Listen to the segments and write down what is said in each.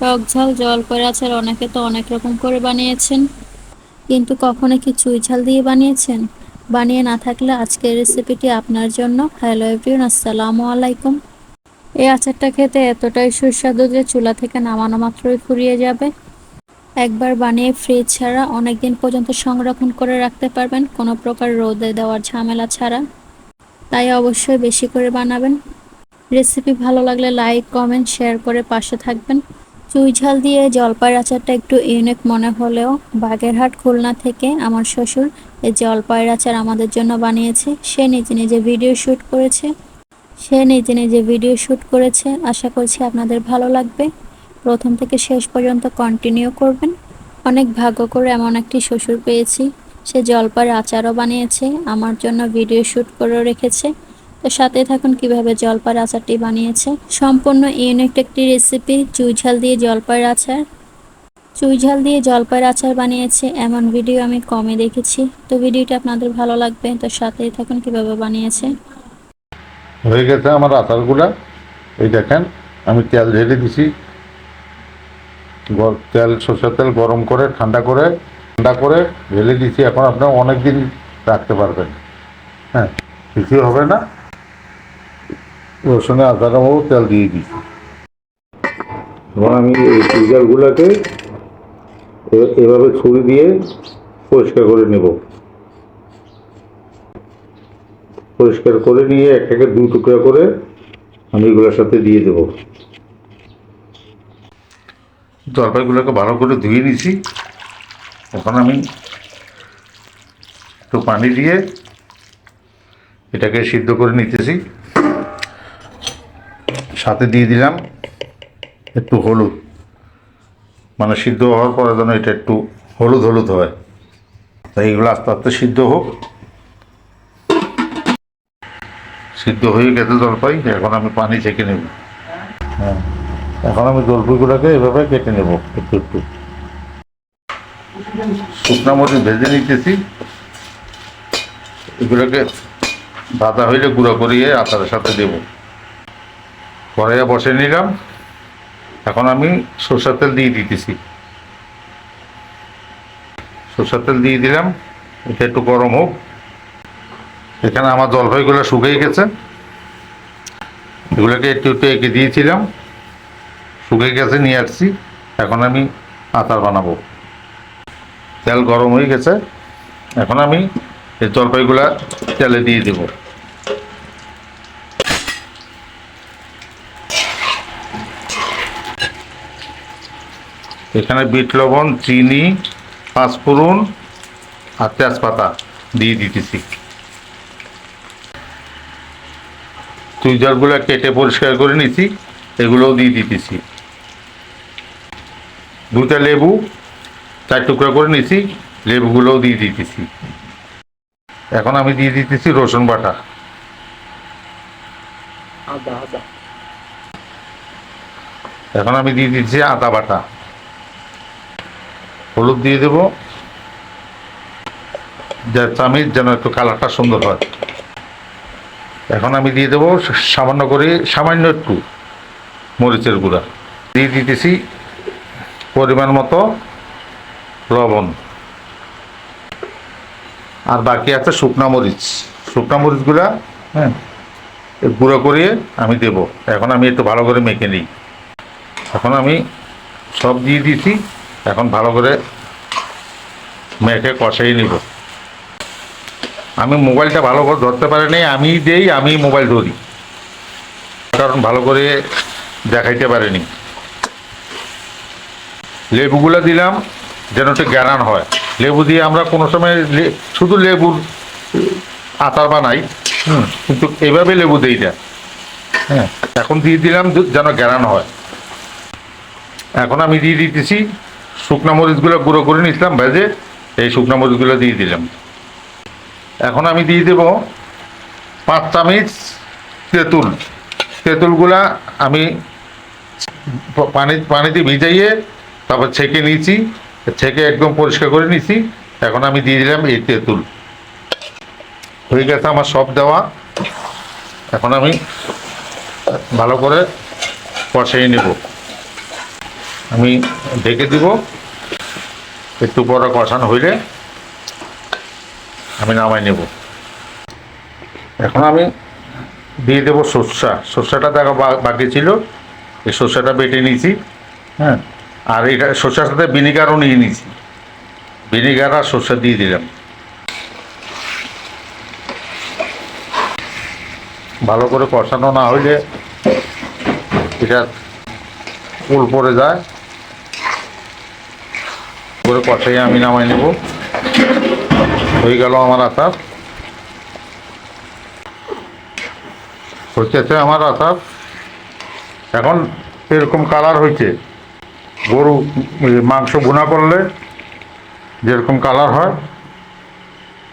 টক ঝাল জলপাই আচার অনেকে তো অনেক রকম করে বানিয়েছেন। কিন্তু কখনো কি চুই ঝাল দিয়ে বানিয়েছেন? বানিয়ে না থাকলে আজকের রেসিপিটি আপনার জন্য। হ্যালো এভরিওন আসসালামু আলাইকুম। এই আচারটা খেতে এতটাই সুস্বাদু যে চুলা থেকে নামানো মাত্রই ফুরিয়ে যাবে। একবার বানিয়ে ফ্রিজ ছাড়া অনেক দিন পর্যন্ত সংরক্ষণ করে রাখতে পারবেন, কোনো প্রকার রোদে দেওয়ার ঝামেলা ছাড়া। তাই অবশ্যই বেশি করে বানাবেন। রেসিপি ভালো লাগলে লাইক কমেন্ট শেয়ার করে পাশে থাকবেন। চুই ঝাল দিয়ে জলপাইয়ের আচারটা একটু ইউনিক মনে হলেও বাগেরহাট খুলনা থেকে আমার শ্বশুর এই জলপাইয়ের আচার আমাদের জন্য বানিয়েছে। সে নিজে নিজে ভিডিও শ্যুট করেছে। সে নিজে নিজে ভিডিও শ্যুট করেছে। আশা করছি আপনাদের ভালো লাগবে। প্রথম থেকে শেষ পর্যন্ত কন্টিনিউ করবেন। অনেক ভাগ্য করে এমন একটি শ্বশুর পেয়েছি। সে জলপাইয়ের আচারও বানিয়েছে, আমার জন্য ভিডিও শ্যুট করেও রেখেছে। তো সাথে থাকুন কীভাবে জলপাইয়ের আচারটি বানিয়েছে। সম্পূর্ণ ইউনিক একটি রেসিপি চুই ঝাল দিয়ে জলপাইয়ের আচার। চুই ঝাল দিয়ে জলপাইয়ের আচার বানিয়েছে, এমন ভিডিও আমি কমে দেখেছি। তো ভিডিওটা আপনাদের ভালো লাগবে, তো সাথেই থাকুন কীভাবে বানিয়েছে। হয়ে গেছে আমার আচারগুলা। এই দেখেন, আমি তেল ঢেলে দিছি। তেল, সরষের তেল গরম করে, ঠান্ডা করে ঠান্ডা করে ঢেলে দিছি। এখন আপনি অনেক দিন রাখতে পারবেন। হ্যাঁ কিছু হবে না। রসুনে আদাটাও তেল দিয়ে দিছি এবার আমি এই চুইজারগুলোকে এভাবে ছুরি দিয়ে পরিষ্কার করে নেব। পরিষ্কার করে নিয়ে একটাকে দু টুকরা করে আমি এগুলোর সাথে দিয়ে দেব। জলপাইগুলোকে ভালো করে ধুয়ে নিছি এখন আমি একটু পানি দিয়ে এটাকে সিদ্ধ করে নিতেছি। সাথে দিয়ে দিলাম একটু হলুদ। মানে সিদ্ধ হওয়ার পরে যেন এটা একটু হলুদ হলুদ হয়। তাই এগুলো আস্তে আস্তে সিদ্ধ হোক। সিদ্ধ হয়ে গেছে জলপাই, এখন আমি পানি ছেঁকে নেব। হ্যাঁ এখন আমি জলপাইগুলোকে এভাবে কেটে নেব একটু একটু। শুকনা ভেজে নিতেছি। এগুলোকে ভাজা হইলে গুঁড়ো করিয়ে আচারের সাথে দেব। কড়াইয়া বসে নিলাম। এখন আমি সরষের তেল দিয়ে দিতেছি। সরষের তেল দিয়ে দিলাম, এটা একটু গরম হোক। এখানে আমার জলপাইগুলো শুকিয়ে গেছে। এগুলোকে একটু একটু এঁকে দিয়েছিলাম। শুকিয়ে গেছে, নিয়ে আসছি। এখন আমি আচার বানাবো। তেল গরম হয়ে গেছে। এখন আমি এই জলপাইগুলা তেলে দিয়ে দেব। এখানে বিট লবণ চিনি পাঁচফোড়ন আর তেজপাতা দিয়ে দিতেছি। চুইজারগুলো কেটে পরিষ্কার করে নিছি এগুলোও দিয়ে দিতেছি। দুটা লেবু চার টুকরা করে নিছি লেবুগুলোও দিয়ে দিতেছি। এখন আমি দিয়ে দিতেছি রসুন বাটা। এখন আমি দিয়ে দিচ্ছি আদা বাটা। হলুদ দিয়ে দেবো। যা চামিচ যেন একটু কালারটা সুন্দর হয়। এখন আমি দিয়ে দেবো সামান্য করে, সামান্য একটু মরিচের গুঁড়া। দিয়ে দিতেছি পরিমাণ মতো লবণ। আর বাকি আছে শুকনা মরিচ। শুকনা মরিচগুলা হ্যাঁ গুঁড়ো করিয়ে আমি দেব। এখন আমি একটু ভালো করে মেখে নিই। এখন আমি সব দিয়ে দিয়েছি এখন ভালো করে মেখে কষাই নিব। আমি মোবাইলটা ভালো করে ধরতে পারিনি, আমি দেই আমি মোবাইল ধরি। কারণ ভালো করে দেখাইতে পারিনি। লেবুগুলো দিলাম, যেন একটু গ্যারান হয়। লেবু দিয়ে আমরা কোনো সময় শুধু লেবুর আচার বানাই কিন্তু এভাবে লেবু দিই না। হ্যাঁ এখন দিয়ে দিলাম, যেন গ্যারান হয়। এখন আমি দিয়ে দিতেছি শুকনা মরিচগুলো গুঁড়ো করে নিছিলাম ভেজে এই শুকনা মরিচগুলো দিয়ে দিলাম। এখন আমি দিয়ে দেব পাঁচ চামচ তেঁতুল। তেঁতুলগুলা আমি পানি, পানিতে ভিজাইয়ে তারপর ছেঁকে নিয়েছি। ছেঁকে একদম পরিষ্কার করে নিয়েছি। এখন আমি দিয়ে দিলাম এই তেঁতুল। হয়ে গেছে আমার সব দেওয়া। এখন আমি ভালো করে কষিয়ে নেব। আমি ঢেকে দিব। একটু পরে কষানো হইলে আমি নামাই নেব। এখন আমি দিয়ে দেবো সর্ষা। সর্ষাটা দেখা বাকি ছিল। এই সর্ষাটা বেটে নিয়েছি হ্যাঁ? আর এটা সর্ষার সাথে ভিনিগারও নিয়ে নিয়েছি। ভিনিগার আর সর্ষা দিয়ে দিলাম। ভালো করে কষানো না হইলে এটা উল পড়ে যায়। করে কষাই আমি নামাই নেব। হয়ে গেল আমার আচার হচ্ছে আমার আচার এখন এরকম কালার হয়েছে গরু মাংস ভুনা করলে যেরকম কালার হয়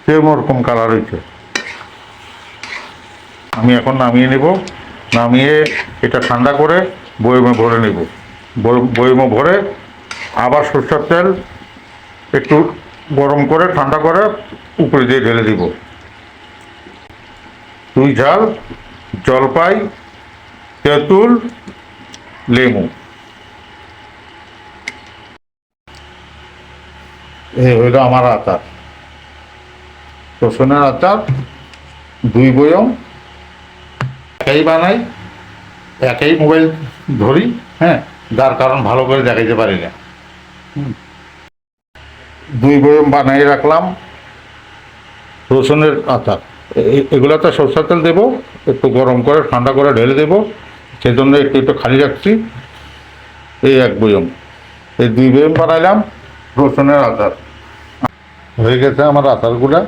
সেরকম ওরকম কালার হয়েছে আমি এখন নামিয়ে নেব। নামিয়ে এটা ঠান্ডা করে বয়মে ভরে নেব। বয়- বয়মে ভরে আবার সরষের তেল একটু গরম করে, ঠান্ডা করে উপরে দিয়ে ঢেলে দিব। দুই ঝাল জলপাই, তেঁতুল, লেবু। এই হইল আমার আচার। রসুনের আচার, দুই বয়ম, একাই বানাই, একাই মোবাইল ধরি হ্যাঁ যার কারণ ভালো করে দেখাইতে পারি না। হুম। দুই বয়ম বানাই রাখলাম। রসুনের আচার। এ- এ- এগুলোতে সরষের তেল দেবো, একটু গরম করে, ঠান্ডা করে ঢেলে দেবো, সেজন্য একটু একটু খালি রাখছি। এই এক বয়ম এই দুই বয়ম বানাইলাম, রসুনের আচার। হয়ে গেছে আমার আচারগুলা।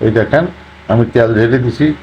এই দেখেন, আমি তেল ঢেলে দিছি।